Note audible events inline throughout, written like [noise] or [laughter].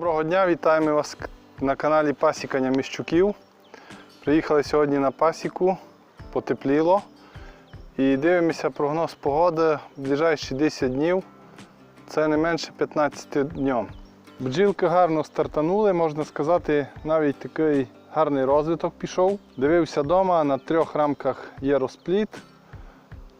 Доброго дня, вітаємо вас на каналі Пасікання Міщуків. Приїхали сьогодні на пасіку, потепліло. І дивимося прогноз погоди в ближайші 10 днів. Це не менше 15 днів. Бджілки гарно стартанули, можна сказати, навіть такий гарний розвиток пішов. Дивився вдома, на трьох рамках є розпліт.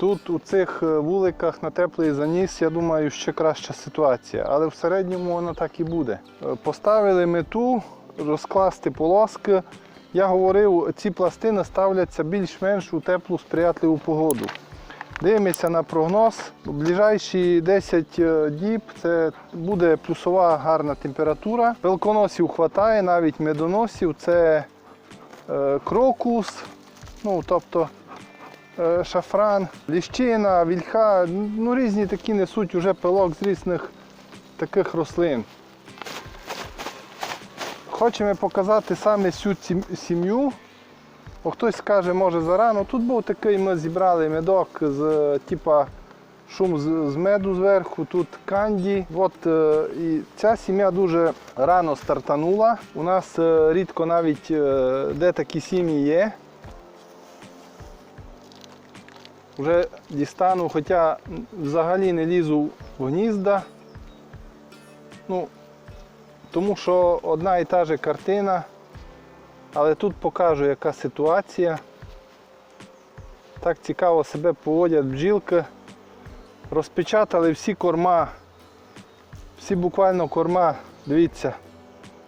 Тут у цих е, вуликах на теплий заніс, я думаю, ще краща ситуація, але в середньому воно так і буде. Е, Поставили мету розкласти полоски. Я говорив, ці пластини ставляться більш-менш у теплу сприятливу погоду. Дивимося на прогноз. Ближайші 10 е, діб це буде плюсова гарна температура. Велконосів вистачає, навіть медоносів. Це крокус, ну тобто шафран, ліщина, вільха, ну різні такі несуть уже пилок з різних таких рослин. Хочемо показати саме цю сім'ю. Бо хтось скаже, може зарано. Тут був такий, ми зібрали медок з е, типа шум з, меду зверху, тут канді. От, е, і ця сім'я дуже рано стартанула. У нас е, рідко навіть е, де такі сім'ї є. Вже дістану, хоча взагалі не лізу в гнізда. Ну, тому що одна і та же картина. Але тут покажу, яка ситуація. Так цікаво себе поводять бджілки. Розпечатали всі корма, всі буквально корма, дивіться.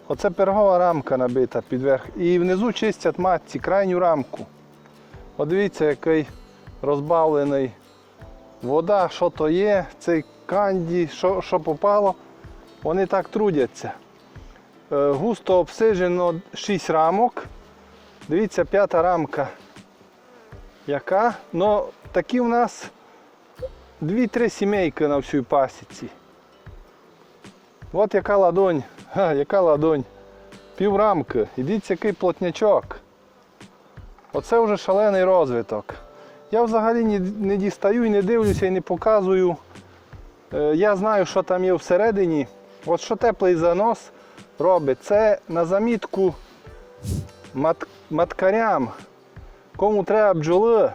Оце пергова рамка набита під верх. І внизу чистять матці, крайню рамку. От дивіться, який розбавлений вода, що то є, цей канді, що, що попало. Вони так трудяться. Е, Густо обсиджено 6 рамок. Дивіться, п'ята рамка. Яка? Ну, такі в нас 2-3 сімейки на всій пасіці. От яка ладонь. [laughs] Ха, яка ладонь. Пів рамки. І який плотнячок. Оце вже шалений розвиток. Я взагалі не, дістаю і не дивлюся і не показую. Е, Я знаю, що там є всередині. От що теплий занос робить, це на замітку мат, маткарям, кому треба бджоли.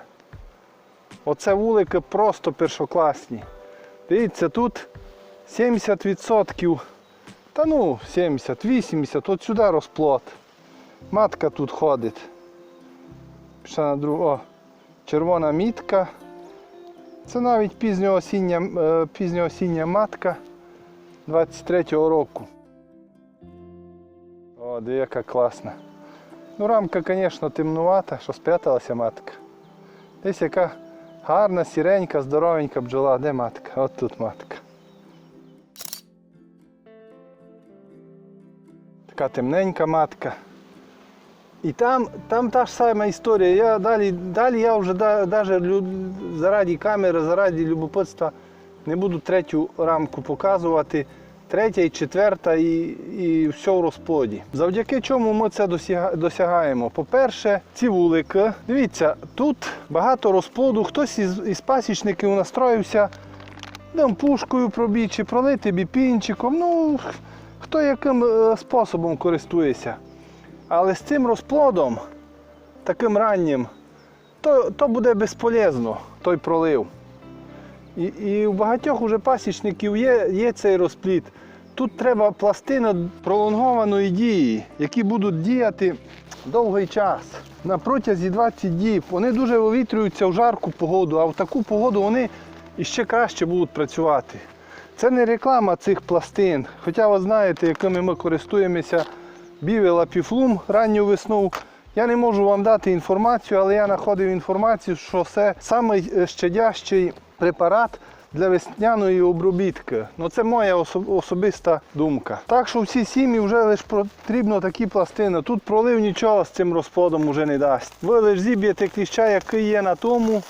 Оце вулики просто першокласні. Дивіться, тут 70%, та ну 70-80, от сюди розплод. Матка тут ходить. Ще на другу. О, червона мітка. Це навіть пізньоосіння, е, пізньоосіння матка 23-го року. О, де яка класна. Ну, рамка, звісно, темнувата, що спряталася матка. Десь яка гарна, сіренька, здоровенька бджола. Де матка? От тут матка. Така темненька матка. І там, там та ж сама історія. Я далі, далі я вже навіть заради камери, заради любопитства не буду третю рамку показувати. Третя і четверта і, і все в розплоді. Завдяки чому ми це досягаємо? По-перше, ці вулики. Дивіться, тут багато розплоду. Хтось із, із пасічників настроївся дам пушкою пробити чи пролити біпінчиком. Ну, хто яким е, способом користується. Але з цим розплодом, таким раннім, то, то буде безполезно, той пролив. І, і у багатьох уже пасічників є, є цей розплід. Тут треба пластини пролонгованої дії, які будуть діяти довгий час. На протязі 20 діб. Вони дуже вивітрюються в жарку погоду, а в таку погоду вони іще краще будуть працювати. Це не реклама цих пластин. Хоча ви знаєте, якими ми користуємося бівела піфлум ранню весну. Я не можу вам дати інформацію, але я знаходив інформацію, що це самий щадящий препарат для весняної обробітки. Ну це моя особиста думка. Так що всі сім'ї вже лише потрібно такі пластини. Тут пролив нічого з цим розплодом вже не дасть. Ви лише зіб'єте кліща, який є на тому.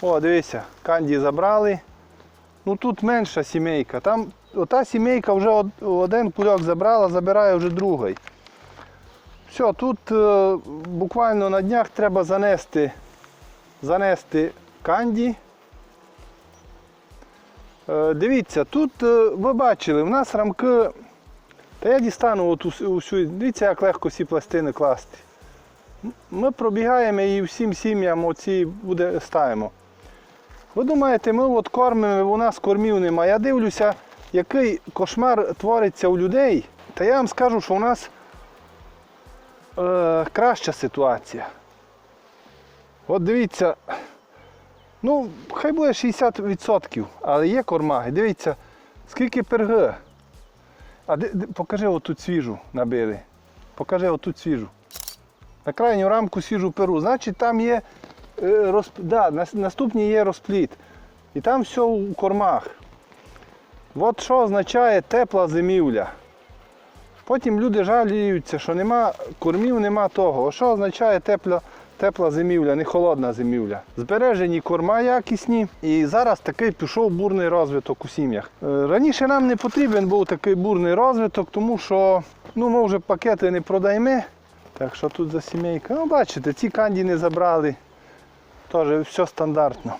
О, дивися, канді забрали. Ну тут менша сімейка. Там ота сімейка вже один кульок забрала, забирає вже другий. Все, тут е, буквально на днях треба занести, занести канді. Е, дивіться, тут е, ви бачили, в нас рамки Та я дістану от усю, дивіться, як легко всі пластини класти. Ми пробігаємо і всім сім'ям оці буде ставимо. Ви думаєте, ми от кормимо, у нас кормів нема. Я дивлюся, який кошмар твориться у людей. Та я вам скажу, що у нас е, краща ситуація. От дивіться, ну, хай буде 60%, але є корма. Дивіться, скільки перги. А де, де- покажи отут свіжу набили. Покажи отут свіжу. На крайню рамку свіжу перу. Значить там є е, розп... да, наступний є розпліт. І там все у кормах. От що означає тепла зимівля. Потім люди жаліються, що нема кормів, нема того. Що означає тепла, тепла зимівля, не холодна зимівля? Збережені корма якісні, і зараз такий пішов бурний розвиток у сім'ях. Е, Раніше нам не потрібен був такий бурний розвиток, тому що ну, ми вже пакети не продаємо. Так що тут за сімейка. Ну, бачите, ці канді не забрали. Теж все стандартно.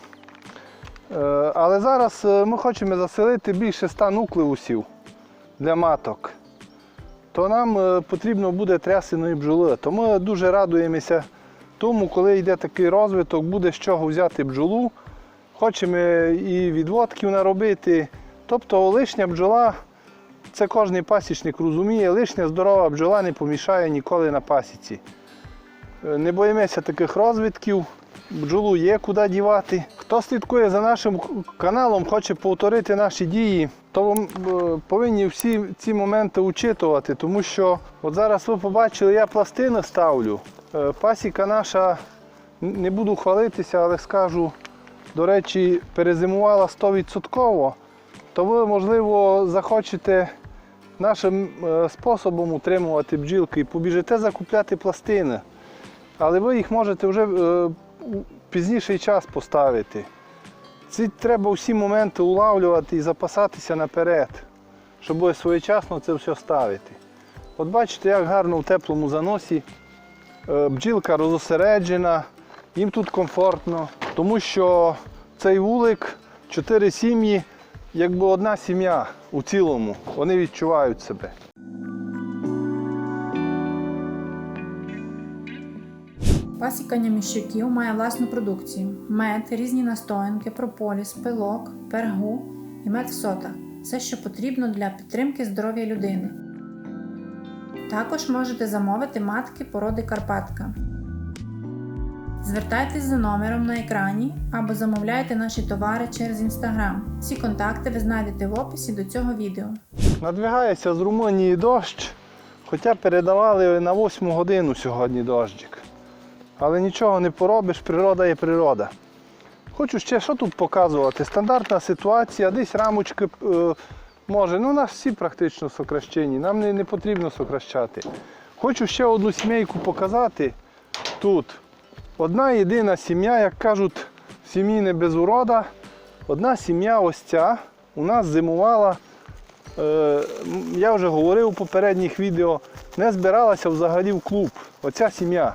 Е, Але зараз е, ми хочемо заселити більше 100 нуклеусів для маток то нам е, потрібно буде трясиної бджоли. То ми дуже радуємося тому, коли йде такий розвиток, буде з чого взяти бджолу. Хочемо і відводків наробити. Тобто лишня бджола, це кожен пасічник розуміє, лишня здорова бджола не помішає ніколи на пасіці. Не боїмося таких розвитків, бджолу є куди дівати. Хто слідкує за нашим каналом, хоче повторити наші дії, то е, повинні всі ці моменти учитувати, тому що от зараз ви побачили, я пластини ставлю. Е, Пасіка наша, не буду хвалитися, але скажу, до речі, перезимувала 100%, то ви, можливо, захочете нашим е, способом утримувати бджілки і побіжите закупляти пластини. Але ви їх можете вже пізніший час поставити. Ці треба всі моменти улавлювати і запасатися наперед, щоб своєчасно це все ставити. От бачите, як гарно в теплому заносі. Е, Бджілка розосереджена, їм тут комфортно, тому що цей вулик, чотири сім'ї, якби одна сім'я у цілому, вони відчувають себе. Пасіка няміщуків має власну продукцію: мед, різні настоянки, прополіс, пилок, пергу і мед в сотах. Все, що потрібно для підтримки здоров'я людини. Також можете замовити матки породи Карпатка. Звертайтесь за номером на екрані або замовляйте наші товари через інстаграм. Всі контакти ви знайдете в описі до цього відео. Надвигається з Румунії дощ, хоча передавали на 8 годину сьогодні дощик. Але нічого не поробиш, природа є природа. Хочу ще що тут показувати. Стандартна ситуація, десь рамочки е, може. Ну, у нас всі практично сокращені, нам не, не потрібно сокращати. Хочу ще одну сімейку показати тут. Одна єдина сім'я, як кажуть, в сім'ї не без урода. Одна сім'я ось ця у нас зимувала Е, я вже говорив у попередніх відео, не збиралася взагалі в клуб. Оця сім'я.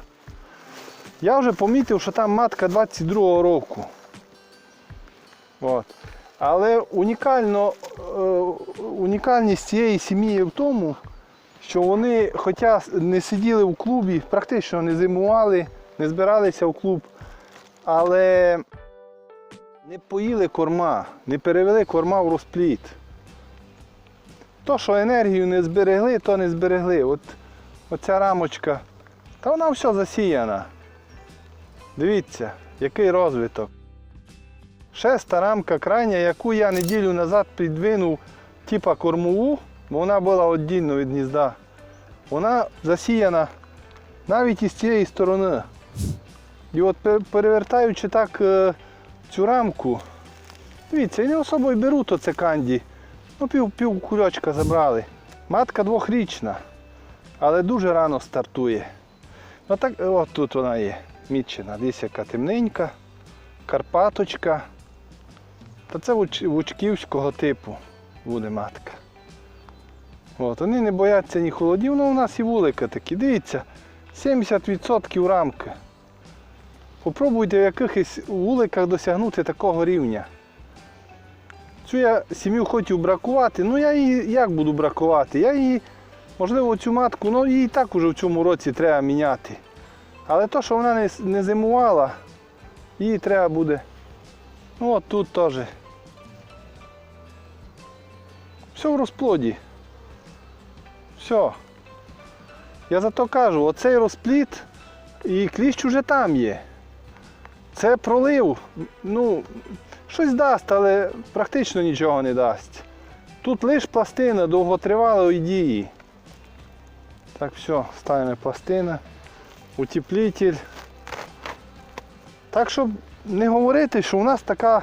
Я вже помітив, що там матка 22-го року. От. Але унікально, е, унікальність цієї сім'ї в тому, що вони, хоча не сиділи в клубі, практично не зимували, не збиралися в клуб, але не поїли корма, не перевели корма в розпліт. То, що енергію не зберегли, то не зберегли. От оця рамочка, та вона все засіяна. Дивіться, який розвиток. Шеста рамка крайня, яку я неділю назад підвинув, типа кормову, бо вона була віддільно від гнізда. Вона засіяна навіть із цієї сторони. І от перевертаючи так е, цю рамку, дивіться, я не особо й беру то це канді. Ну, пів, пів кульочка забрали. Матка двохрічна, але дуже рано стартує. Ну так, от тут вона є. Десь яка темненька, Карпаточка. Та це вучківського типу буде матка. От, вони не бояться ні холодів, ну у нас і вулики такі. Дивіться, 70% рамки. Попробуйте в якихось вуликах досягнути такого рівня. Цю я сім'ю хотів бракувати, ну я її як буду бракувати? Я її Можливо, цю матку, ну її так уже в цьому році треба міняти. Але то, що вона не, не зимувала, її треба буде. Ну от тут теж. Все в розплоді. Все. Я зато кажу, оцей розпліт і кліщ уже там є. Це пролив. Ну, щось дасть, але практично нічого не дасть. Тут лише пластина довготривалої дії. Так, все, ставимо пластина, утеплитель. Так, щоб не говорити, що у нас така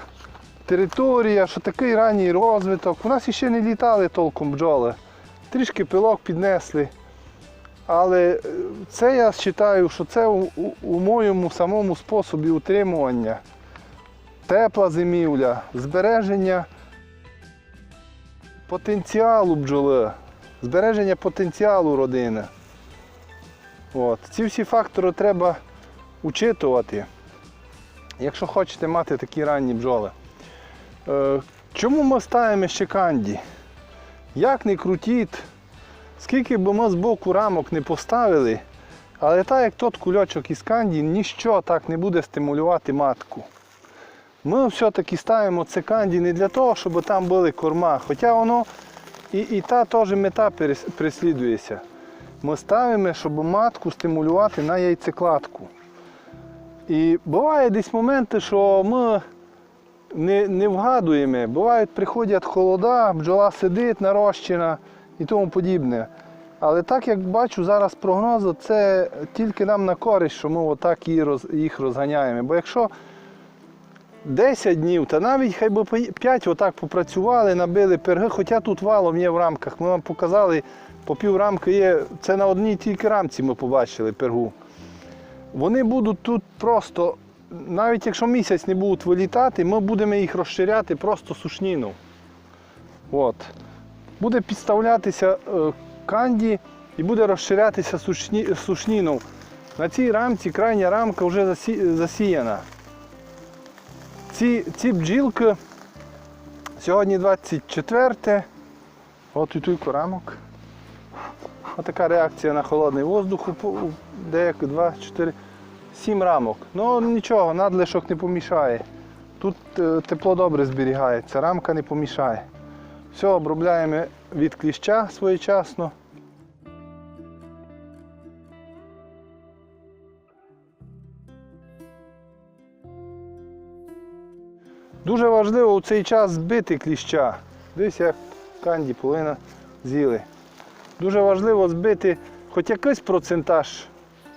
територія, що такий ранній розвиток. У нас ще не літали толком бджоли. Трішки пилок піднесли. Але е, це я вважаю, що це у, у, у моєму самому способі утримування. Тепла зимівля, збереження потенціалу бджоли, збереження потенціалу родини. От. Ці всі фактори треба учитувати, якщо хочете мати такі ранні бджоли. Е, чому ми ставимо ще канді? Як не крутіть, скільки б ми з боку рамок не поставили, але так як тот кульочок із канді, ніщо так не буде стимулювати матку. Ми все-таки ставимо це канді не для того, щоб там були корма, хоча воно і, і та теж мета перес- переслідується. Ми ставимо, щоб матку стимулювати на яйцекладку. І буває десь моменти, що ми не, не вгадуємо. Бувають, приходять холода, бджола сидить нарощена і тому подібне. Але так як бачу зараз прогнози, це тільки нам на користь, що ми отак їх розганяємо. Бо якщо 10 днів, та навіть хай би 5 отак попрацювали, набили перги, хоча тут валом є в рамках. Ми вам показали, по пів рамки є, це на одній тільки рамці ми побачили пергу. Вони будуть тут просто, навіть якщо місяць не будуть вилітати, ми будемо їх розширяти просто сушніну. От. Буде підставлятися е, канді і буде розширятися сушні, сушніну. На цій рамці крайня рамка вже засі, засіяна. Ці, ці бджілки сьогодні 24. От і тільки рамок. Отака реакція на холодний воздух, деякі 2, 4, 7 рамок. Ну нічого, надлишок не помішає. Тут е, тепло добре зберігається, рамка не помішає. Все обробляємо від кліща своєчасно. Дуже важливо у цей час збити кліща. Дивись, як канді половина з'їли. Дуже важливо збити хоч якийсь процентаж.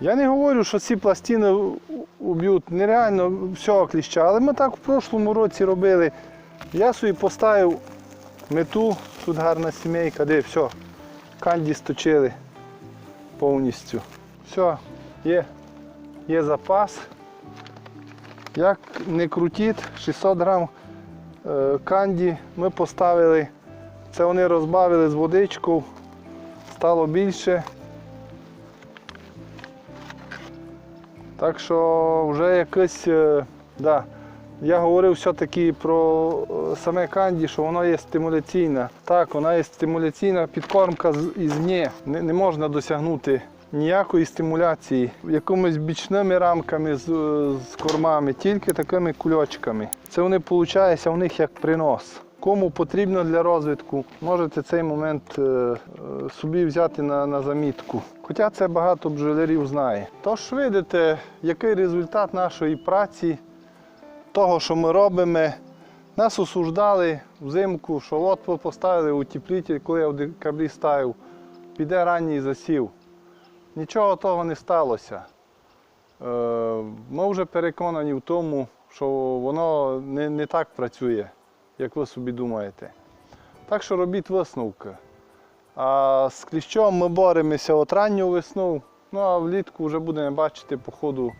Я не говорю, що ці пластини уб'ють нереально всього кліща, але ми так в прошлому році робили. Я собі поставив мету, тут гарна сімейка, де все, канді сточили повністю. Все, є, є запас. Як не крутіть, 600 грам е, канді ми поставили. Це вони розбавили з водичкою, стало більше. Так що вже якось, е, да, я говорив все-таки про е, саме канді, що воно є стимуляційне. Так, вона є стимуляційна підкормка ізні. Не, не можна досягнути ніякої стимуляції якимись бічними рамками з, е, з кормами, тільки такими кульочками. Це вони виходить у них як принос. Кому потрібно для розвитку, можете цей момент е, е, собі взяти на, на замітку. Хоча це багато бджолярів знає. Тож видите, який результат нашої праці, того, що ми робимо. Нас осуждали взимку, що от ви поставили утеплитель, коли я в декабрі ставив, піде ранній засів. Нічого того не сталося. Е, Ми вже переконані в тому, що воно не, не так працює, як ви собі думаєте. Так що робіть висновки. А з кліщом ми боремося от ранню весну, ну а влітку вже будемо бачити по ходу,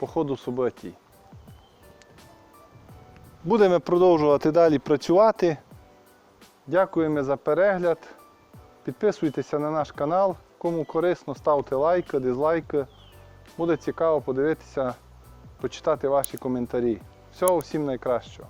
по ходу событій. Будемо продовжувати далі працювати. Дякуємо за перегляд. Підписуйтеся на наш канал. Кому корисно, ставте лайки, дизлайки. Буде цікаво подивитися, почитати ваші коментарі. Всього всім найкращого.